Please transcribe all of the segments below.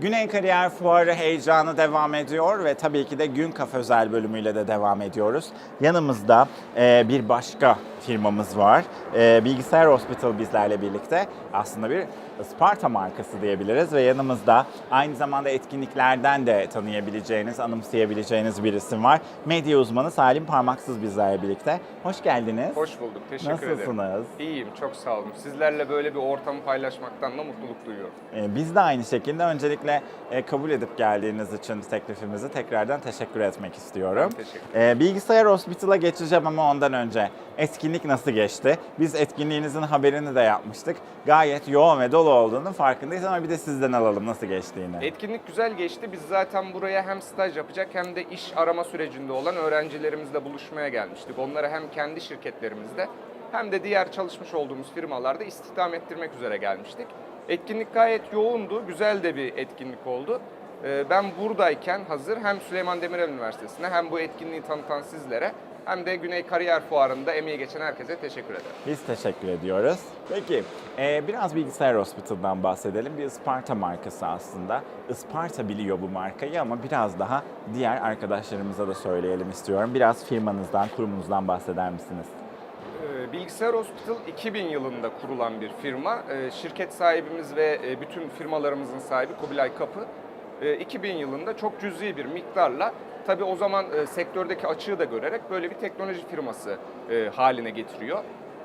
Güney Kariyer Fuarı heyecanı devam ediyor ve tabii ki de Gün Kafe özel bölümüyle de devam ediyoruz. Yanımızda e, bir başka firmamız var. E, Bilgisayar Hospital bizlerle birlikte aslında bir Isparta markası diyebiliriz ve yanımızda aynı zamanda etkinliklerden de tanıyabileceğiniz, anımsayabileceğiniz bir isim var. Medya uzmanı Salim Parmaksız bizlerle birlikte. Hoş geldiniz. Hoş bulduk. Teşekkür ederim. Nasılsınız? İyiyim. Çok sağ olun. Sizlerle böyle bir ortamı paylaşmaktan da mutluluk duyuyorum. Ee, Biz de aynı şekilde öncelikle e, kabul edip geldiğiniz için teklifimizi tekrardan teşekkür etmek istiyorum. Ben teşekkür Ee, Bilgisayar Hospital'a geçeceğim ama ondan önce etkinlik nasıl geçti? Biz etkinliğinizin haberini de yapmıştık. Gayet yoğun ve dolu olduğunun farkındayız ama bir de sizden alalım nasıl geçtiğini. Etkinlik güzel geçti. Biz zaten buraya hem staj yapacak hem de iş arama sürecinde olan öğrencilerimizle buluşmaya gelmiştik. Onları hem kendi şirketlerimizde hem de diğer çalışmış olduğumuz firmalarda istihdam ettirmek üzere gelmiştik. Etkinlik gayet yoğundu. Güzel de bir etkinlik oldu. Ee, Ben buradayken hazır hem Süleyman Demirel Üniversitesi'ne hem bu etkinliği tanıtan sizlere hem de Güney Kariyer Fuarı'nda emeği geçen herkese teşekkür ederim. Biz teşekkür ediyoruz. Peki e, biraz Bilgisayar Hospital'dan bahsedelim. Bir Isparta markası aslında. Isparta biliyor bu markayı ama biraz daha diğer arkadaşlarımıza da söyleyelim istiyorum. Biraz firmanızdan, kurumunuzdan bahseder misiniz? Ee, Bilgisayar Hospital 2000 yılında kurulan bir firma. Ee, Şirket sahibimiz ve e, bütün firmalarımızın sahibi Kubilay Kapı. E, 2000 yılında çok cüzi bir miktarla tabi o zaman e, sektördeki açığı da görerek böyle bir teknoloji firması e, haline getiriyor.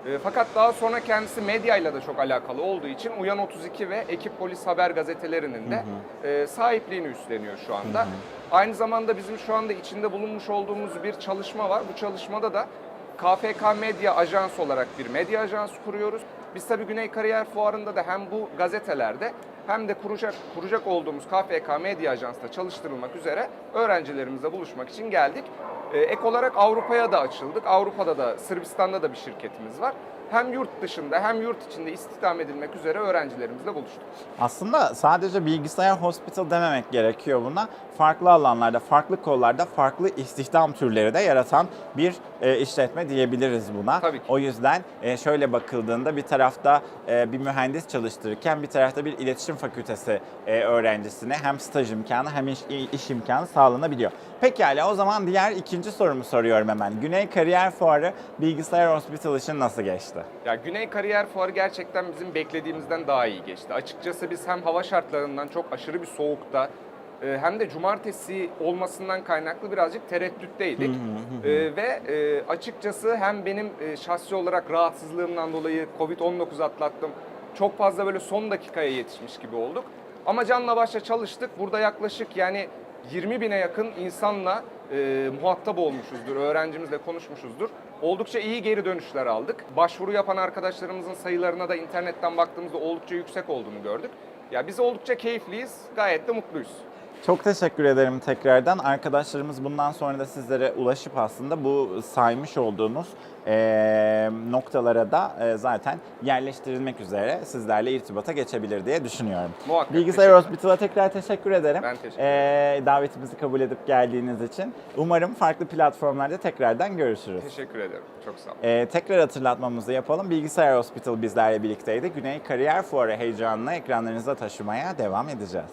E, Fakat daha sonra kendisi medyayla da çok alakalı olduğu için Uyan 32 ve Ekip Polis Haber gazetelerinin de e, sahipliğini üstleniyor şu anda. Aynı zamanda bizim şu anda içinde bulunmuş olduğumuz bir çalışma var. Bu çalışmada da KFK Medya Ajans olarak bir medya ajansı kuruyoruz. Biz tabii Güney Kariyer Fuarı'nda da hem bu gazetelerde hem de kuracak kuracak olduğumuz KFK Medya Ajans'ta çalıştırılmak üzere öğrencilerimizle buluşmak için geldik. Ee, ek olarak Avrupa'ya da açıldık. Avrupa'da da Sırbistan'da da bir şirketimiz var. Hem yurt dışında hem yurt içinde istihdam edilmek üzere öğrencilerimizle buluştuk. Aslında sadece bilgisayar hospital dememek gerekiyor buna. Farklı alanlarda, farklı kollarda farklı istihdam türleri de yaratan bir e, işletme diyebiliriz buna. Tabii ki. O yüzden e, şöyle bakıldığında bir tarafta e, bir mühendis çalıştırırken bir tarafta bir iletişim fakültesi e, öğrencisine hem staj imkanı hem iş, iş imkanı sağlanabiliyor. Pekala o zaman diğer ikinci sorumu soruyorum hemen. Güney Kariyer Fuarı bilgisayar hospital için nasıl geçti? Ya Güney Kariyer Fuarı gerçekten bizim beklediğimizden daha iyi geçti. Açıkçası biz hem hava şartlarından çok aşırı bir soğukta e, hem de cumartesi olmasından kaynaklı birazcık tereddütteydik. E, Ve e, açıkçası hem benim e, şahsi olarak rahatsızlığımdan dolayı Covid-19 atlattım. Çok fazla böyle son dakikaya yetişmiş gibi olduk. Ama canla başla çalıştık. Burada yaklaşık yani 20 bine yakın insanla e, muhatap olmuşuzdur, öğrencimizle konuşmuşuzdur. Oldukça iyi geri dönüşler aldık. Başvuru yapan arkadaşlarımızın sayılarına da internetten baktığımızda oldukça yüksek olduğunu gördük. Ya biz oldukça keyifliyiz, gayet de mutluyuz. Çok teşekkür ederim tekrardan. Arkadaşlarımız bundan sonra da sizlere ulaşıp aslında bu saymış olduğunuz eee, noktalara da eee, zaten yerleştirilmek üzere sizlerle irtibata geçebilir diye düşünüyorum. Muhakkak. Bilgisayar Hospital'a tekrar teşekkür ederim. Ben teşekkür Eee, davetimizi kabul edip geldiğiniz için. Umarım farklı platformlarda tekrardan görüşürüz. Teşekkür ederim. Çok sağ olun. Ee, tekrar hatırlatmamızı yapalım. Bilgisayar Hospital bizlerle birlikteydi. Güney Kariyer Fuarı heyecanını ekranlarınıza taşımaya devam edeceğiz.